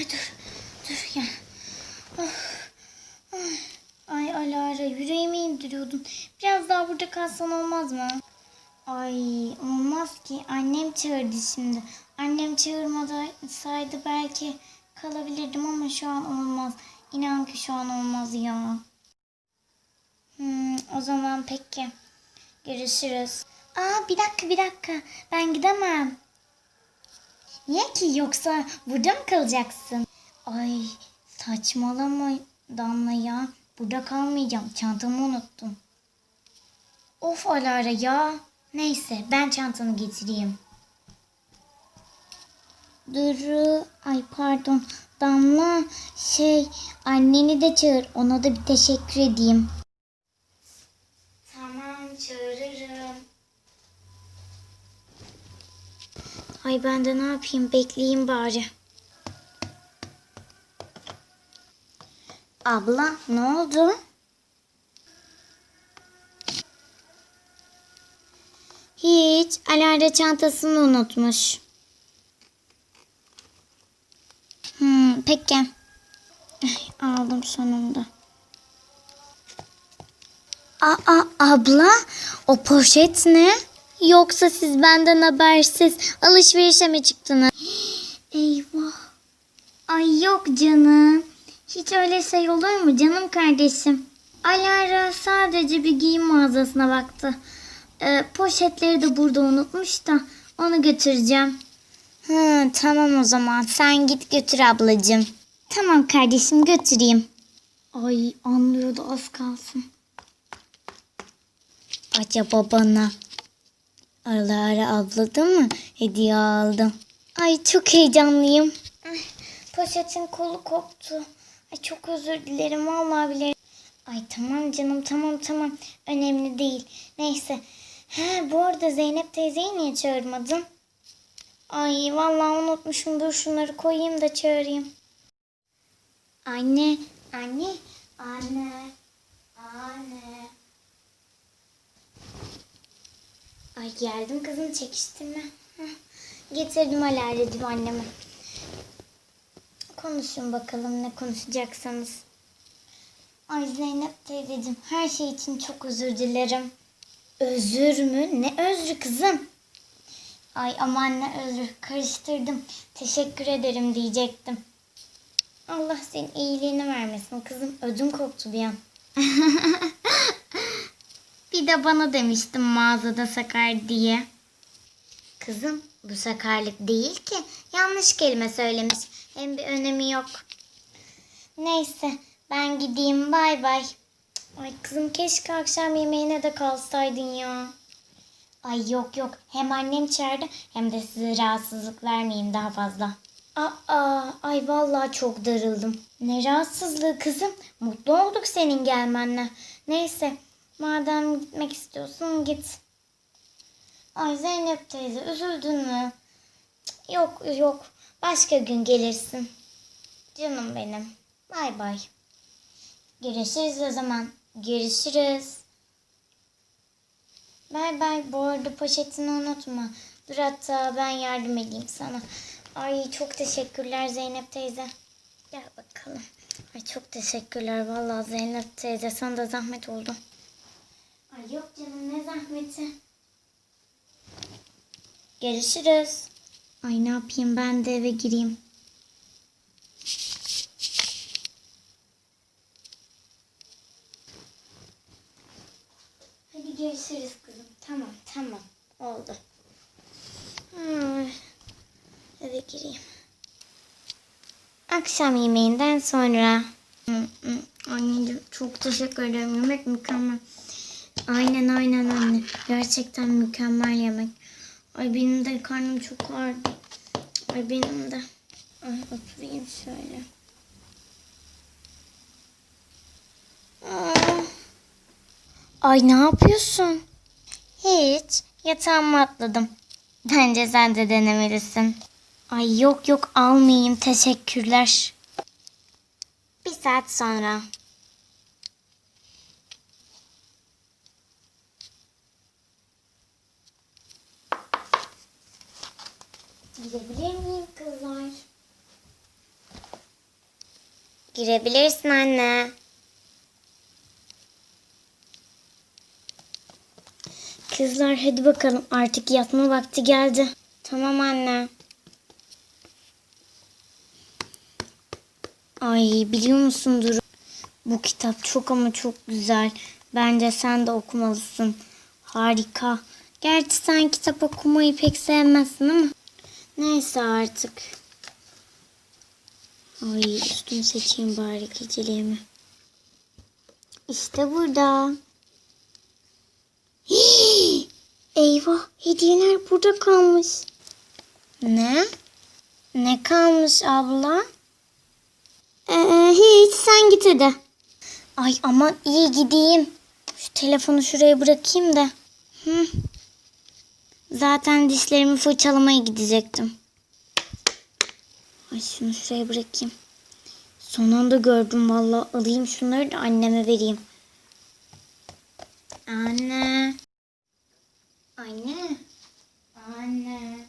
Ay dur. Dur ya. Ah, ay. Alara yüreğimi indiriyordun. Biraz daha burada kalsan olmaz mı? Ay olmaz ki. Annem çağırdı şimdi. Annem çağırmadaydı belki kalabilirdim ama şu an olmaz. İnan ki şu an olmaz ya. Hmm, o zaman peki. Görüşürüz. Aa bir dakika bir dakika. Ben gidemem. Niye ki yoksa burada mı kalacaksın? Ay saçmalama Damla ya. Burada kalmayacağım. Çantamı unuttum. Of Alara ya. Neyse ben çantanı getireyim. Duru, ay pardon. Damla şey anneni de çağır. Ona da bir teşekkür edeyim. Tamam çağırırım. Ay ben de ne yapayım bekleyeyim bari. Abla ne oldu? Hiç. Alara çantasını unutmuş. Hmm, peki. Aldım sonunda. Aa abla o poşet ne? Yoksa siz benden habersiz alışverişe mi çıktınız? Eyvah. Ay yok canım. Hiç öyle şey olur mu canım kardeşim? Alara sadece bir giyim mağazasına baktı. Ee, poşetleri de burada unutmuş da onu götüreceğim. Hı, tamam o zaman sen git götür ablacığım. Tamam kardeşim götüreyim. Ay anlıyordu az kalsın. Acaba bana Alara abladı mı hediye aldım. Ay çok heyecanlıyım. Ay, poşetin kolu koptu. Ay çok özür dilerim vallahi bilerim. Ay tamam canım tamam tamam. Önemli değil. Neyse. He bu arada Zeynep teyzeyi niye çağırmadın? Ay vallahi unutmuşum. Dur şunları koyayım da çağırayım. Anne, anne, anne, anne. Ay geldim kızım çekiştirme. Getirdim alerjicim anneme. Konuşun bakalım ne konuşacaksanız. Ay Zeynep teyzeciğim her şey için çok özür dilerim. Özür mü? Ne özrü kızım? Ay aman ne özrü karıştırdım. Teşekkür ederim diyecektim. Allah senin iyiliğini vermesin kızım. Ödüm koptu bir an. bir de bana demiştim mağazada sakar diye. Kızım bu sakarlık değil ki. Yanlış kelime söylemiş. Hem bir önemi yok. Neyse ben gideyim bay bay. Ay kızım keşke akşam yemeğine de kalsaydın ya. Ay yok yok hem annem çağırdı hem de size rahatsızlık vermeyeyim daha fazla. Aa, ay vallahi çok darıldım. Ne rahatsızlığı kızım. Mutlu olduk senin gelmenle. Neyse madem gitmek istiyorsun git. Ay Zeynep teyze üzüldün mü? Yok yok başka gün gelirsin. Canım benim. Bay bay. Görüşürüz o zaman. Görüşürüz. Bay bay. Bu arada poşetini unutma. Dur hatta ben yardım edeyim sana. Ay çok teşekkürler Zeynep teyze. Gel bakalım. Ay çok teşekkürler vallahi Zeynep teyze. Sana da zahmet oldu. Yok canım ne zahmeti. Görüşürüz. Ay ne yapayım ben de eve gireyim. Hadi görüşürüz kızım. Tamam tamam oldu. Ay, eve gireyim. Akşam yemeğinden sonra. Anneciğim çok teşekkür ederim. Yemek mükemmel. Aynen aynen anne. Gerçekten mükemmel yemek. Ay benim de karnım çok ağrıdı. Ay benim de. Ay oturayım şöyle. Aa. Ay ne yapıyorsun? Hiç. Yatağıma atladım. Bence sen de denemelisin. Ay yok yok almayayım. Teşekkürler. Bir saat sonra. Gidebilir miyim kızlar? Girebilirsin anne. Kızlar hadi bakalım artık yatma vakti geldi. Tamam anne. Ay biliyor musun Duru? Bu kitap çok ama çok güzel. Bence sen de okumalısın. Harika. Gerçi sen kitap okumayı pek sevmezsin ama. Neyse artık. Ay üstümü seçeyim bari geceliğimi. İşte burada. Hii! Eyvah hediyeler burada kalmış. Ne? Ne kalmış abla? Ee, hiç sen git hadi. Ay aman iyi gideyim. Şu telefonu şuraya bırakayım da. Hı. Zaten dişlerimi fırçalamaya gidecektim. Ay şunu şuraya bırakayım. Son anda gördüm valla. Alayım şunları da anneme vereyim. Anne. Anne. Anne.